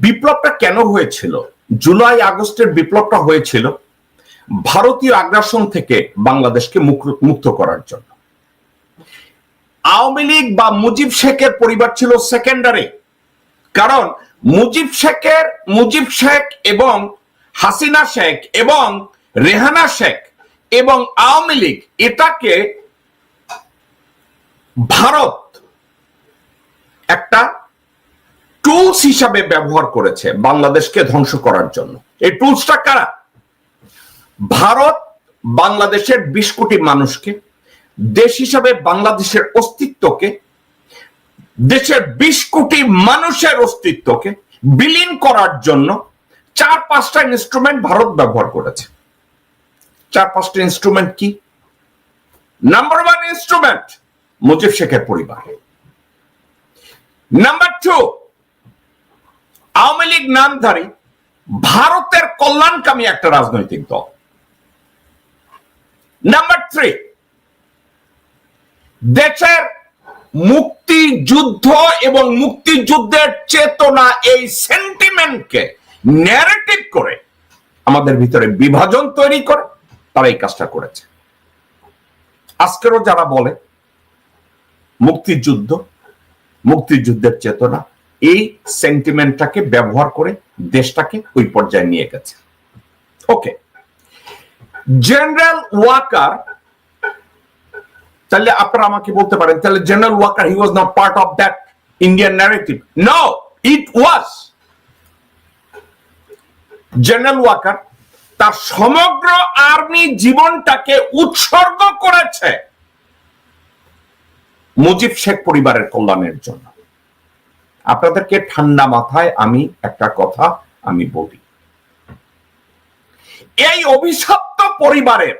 বিপ্লবটা কেন হয়েছিল? জুলাই, আগস্টের বিপ্লবটা হয়েছিল ভারতীয় আগ্রাসন থেকে বাংলাদেশকে মুক্ত করার জন্য। আওয়ামী লীগ বা মুজিব শেখের পরিবার ছিল সেকেন্ডারি কারণ মুজিব শেখের, মুজিব শেখ এবং হাসিনা শেখ এবং রেহানা শেখ এবং আওয়ামী লীগ এটাকে ভারত একটা টুলস হিসাবে ব্যবহার করেছে বাংলাদেশকে ধ্বংস করার জন্য। এই টুলসটা কারা? ভারত বাংলাদেশের বিশ কোটি মানুষকে, দেশ হিসাবে বাংলাদেশের অস্তিত্বকে, দেশের বিশ কোটি মানুষের অস্তিত্বকে বিলীন করার জন্য চার পাঁচটা ইনস্ট্রুমেন্ট ভারত ব্যবহার করেছে। চার পাঁচটা ইনস্ট্রুমেন্ট কি? নাম্বার ওয়ান ইনস্ট্রুমেন্ট মুজিব শেখের পরিবার। নাম্বার টু আওয়ামী লীগ নামধারী ভারতের কল্যাণকামী একটা রাজনৈতিক দল। নাম্বার থ্রি দেশের মুক্তিযুদ্ধ এবং মুক্তিযুদ্ধের চেতনা এই সেন্টিমেন্টকে ন্যারেটিভ করে আমাদের ভিতরে বিভাজন তৈরি করে, তারা এই কাজটা করেছে। আজকেরও যারা বলে, মুক্তিযুদ্ধ, মুক্তিযুদ্ধের চেতনা এই সেন্টিমেন্টটাকে ব্যবহার করে দেশটাকে ওই পর্যায়ে নিয়ে গেছে। ওকে জেনারেল ওয়াকার তাহলে আপনারা আমাকে বলতে পারেন, তাহলে general Waker he was not part of that Indian narrative no it was general Waker তার সমগ্র আর্মি জীবনটাকে উৎসর্গ করেছে মুজিব শেখ পরিবারের কল্যাণের জন্য। আপনাদেরকে ঠান্ডা মাথায় আমি একটা কথা আমি বলি। এই অভিশপ্ত পরিবারের,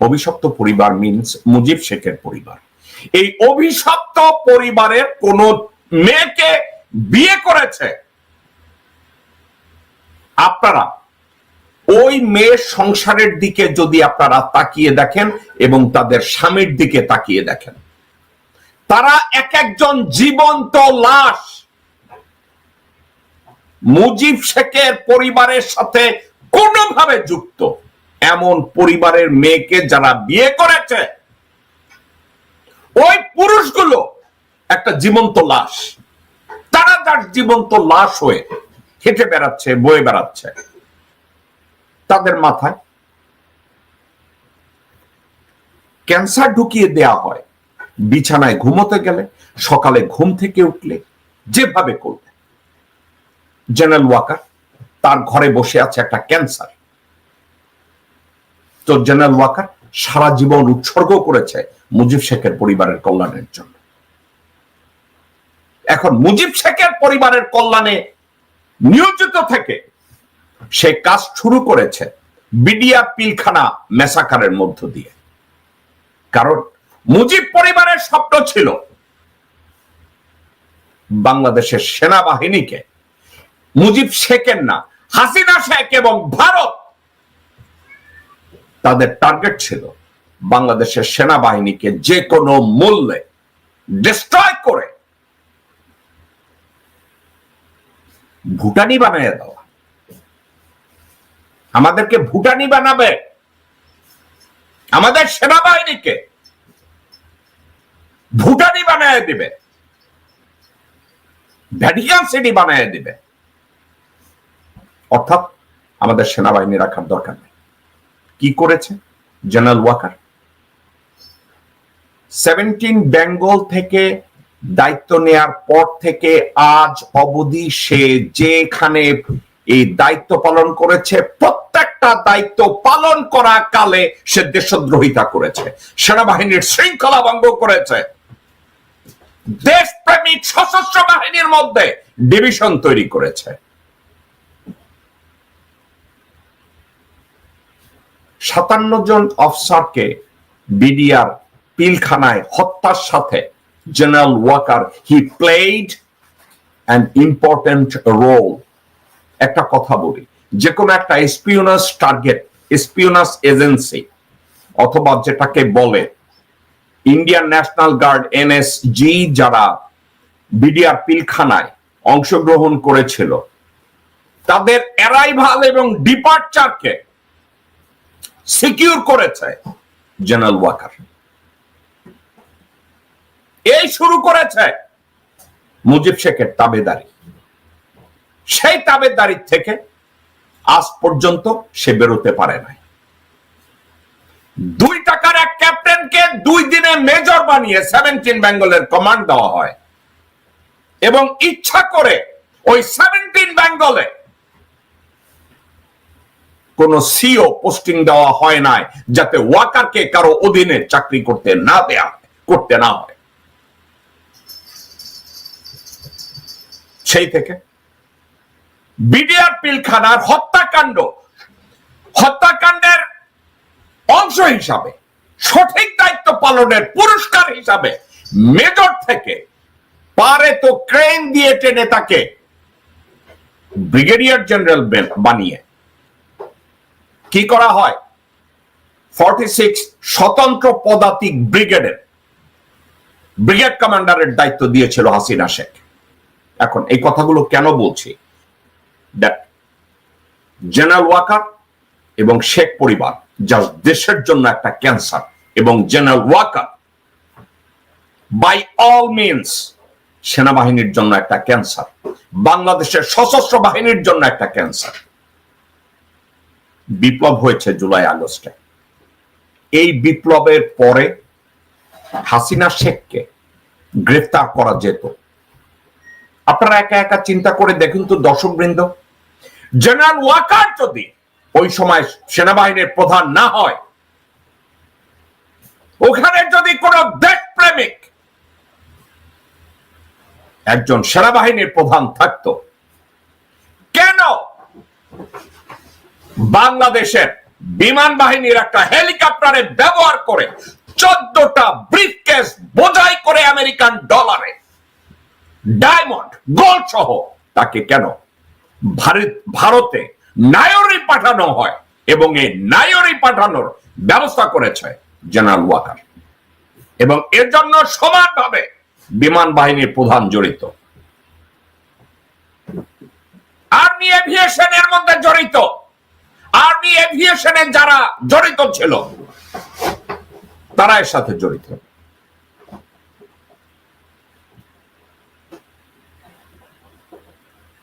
অভিশপ্ত পরিবার মিনস মুজিব শেখের পরিবার, এই অভিশপ্ত পরিবারের কোন মেয়েকে বিয়ে করেছে। আপনারা ওই মেয়ের সংসারের দিকে যদি আপনারা তাকিয়ে দেখেন এবং তাদের স্বামীর দিকে তাকিয়ে দেখেন, তারা এক একজন জীবন্ত লাশ মুজিব শেখের পরিবারের সাথে কোনোভাবে যুক্ত। এমন পরিবারের মেয়েকে যারা বিয়ে করেছে, ওই পুরুষগুলো একটা জীবন্ত লাশ। তারা যার জীবন্ত লাশ হয়ে হেঁটে বেড়াচ্ছে, বয়ে বেড়াচ্ছে, তাদের মাথায় ক্যান্সার ঢুকিয়ে দেয়া হয়। বিছানায় ঘুমোতে গেলে, সকালে ঘুম থেকে উঠলে যেভাবে করবে। জেনারেল ওয়াকার তার ঘরে বসে আছে একটা ক্যান্সার তো জেনারেল ওয়াকার সারা জীবন উৎসর্গ করেছে মুজিব শেখের পরিবারের কল্যাণের জন্য। এখন মুজিব শেখের পরিবারের কল্যাণে নিয়োজিত থেকে সে কাজ শুরু করেছে বিডিআর পিলখানা মেসাকারের মধ্য দিয়ে। কারণ মুজিব পরিবারের স্বপ্ন ছিল বাংলাদেশের সেনাবাহিনীকে মুজিব শেখের না, হাসিনা শেখ এবং ভারত তাদের টার্গেট ছিল বাংলাদেশের সেনাবাহিনীকে যে কোনো মূল্যে ডিস্ট্রয় করে ভুটানি বানিয়ে দেওয়া। আমাদেরকে ভুটানি বানাবে আমাদের সেনাবাহিনীকে। ভুটানি বানিয়ে দিবে। ভ্যাটিকান সিটি বানিয়ে দিবে। অর্থাৎ আমাদের সেনাবাহিনী রাখার দরকার নেই। কি করেছে? জেনারেল ওয়াকার সেভেন্টিন বেঙ্গল থেকে দায়িত্ব নেয়ার পর থেকে আজ অবধি সে যেখানে এই দায়িত্ব পালন করেছে, প্রত্যেকটা দায়িত্ব পালন করা কালে সে দেশদ্রোহিতা করেছে, সেনাবাহিনীর শৃঙ্খলা ভঙ্গ করেছে। দেশপ্রেমিক সশস্ত্র বাহিনীর মধ্যে ডিভিশন তৈরি করেছে। সাতান্ন জন অফিসারকে বিডিআর পিলখানায় হত্যার সাথে general Waker he played an important role একটা কথা বলি যে কোনো একটা স্পিওনাস টার্গেট স্পিওনাস এজেন্সি অথবা যেটাকে বলে ইন্ডিয়ান ন্যাশনাল গার্ড এনএসজি যারা বিডিআর পিলখানায় অংশগ্রহণ করেছিল, তাদের অ্যারাইভাল এবং ডিপার্চারকে সিকিউর করেছে জেনারেল ওয়াকার। এই শুরু করেছে মুজিব শেখের তাবেদারি। সেই তাবেদারি থেকে আজ পর্যন্ত সে বেরোতে পারে নাই। দুই টাকার এক ক্যাপ্টেনকে দুই দিনে মেজর বানিয়ে সেভেন্টিন বেঙ্গলের কমান্ড দেওয়া হয়। এবং ইচ্ছা করে ওই সেভেন্টিন বেঙ্গলে কোন সিও পোস্টিং দেওয়া হয় নাই যাতে ওয়াকারকে কারও অধীনে চাকরি করতে না দেয়া করতে না হয়। সেই থেকে বিডিআর পিলখানার হত্যাকাণ্ড, হত্যাকাণ্ডের অংশ হিসাবে, সঠিক দায়িত্ব পালনের পুরস্কার হিসাবে মেজর থেকে পারে তো ক্রেন দিয়ে টেনে তাকে ব্রিগেডিয়ার জেনারেল বানিয়ে। কি করা হয়? ফর্টি সিক্স স্বতন্ত্র পদাতিক ব্রিগেডের ব্রিগেড কমান্ডারের দায়িত্ব দিয়েছিল হাসিনা শেখ। এখন এই কথাগুলো কেন বলছি? জেনারেল ওয়াকার এবং শেখ পরিবার যা দেশের জন্য একটা ক্যান্সার এবং general Waker by all means সেনাবাহিনীর জন্য একটা ক্যান্সার বাংলাদেশের সশস্ত্র বাহিনীর জন্য একটা ক্যান্সার বিপ্লব হয়েছে জুলাই আগস্টে। এই বিপ্লবের পরে হাসিনা শেখকে গ্রেফতার করা যেত। আপনারা একা একা চিন্তা করে দেখুন তো দর্শক বৃন্দ জেনারেল ওয়াকার যদি ওই সময় সেনাবাহিনীর প্রধান না হয়, ওখানে যদি কোন দেশপ্রেমিক একজন সেনাবাহিনীর প্রধান থাকতো কেন বাংলাদেশের বিমান বাহিনীর একটা হেলিকপ্টারে ব্যবহার করে চোদ্দটা ব্রিফকেস বোঝাই করে আমেরিকান ডলারে ডায়মন্ড গোল্ড সহ তাকে কেন ভারতে নায়রি পাঠানো হয় এবং এই নায়রি পাঠানোর ব্যবস্থা করেছে জেনারেল ওয়াকার এবং এর জন্য সমানভাবে বিমান বাহিনীর প্রধান জড়িত। আর্মি এভিয়েশনের মধ্যে জড়িত। আর্মি যারা জড়িত ছিল, তারা এর সাথে জড়িত।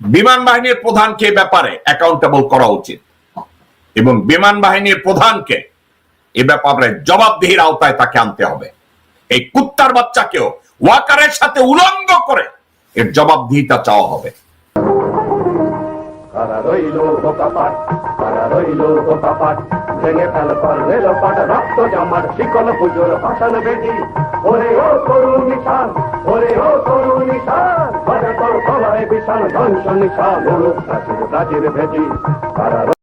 বিমান বাহিনীর প্রধানকে ব্যাপারে অ্যাকাউন্টেবল করা উচিত এবং বিমান বাহিনীর প্রধানকে এ ব্যাপারে জবাবদিহির আওতায় তাকে আনতে হবে। এই কুত্তার বাচ্চাকেও ওয়াকারের সাথে উলঙ্গ করে এর জবাবদিহিতা চাওয়া হবে। রইল বোকাপাট ভেঙে ফেল পর রেল পাট, রক্ত জামার শিকল পুজোর ভাষণ বেদি ওরে ও করুণ নিশান ওরে ও করুণ নিশান তোর গলায় বিশাল ধ্বংস নিশান ভেদি কারা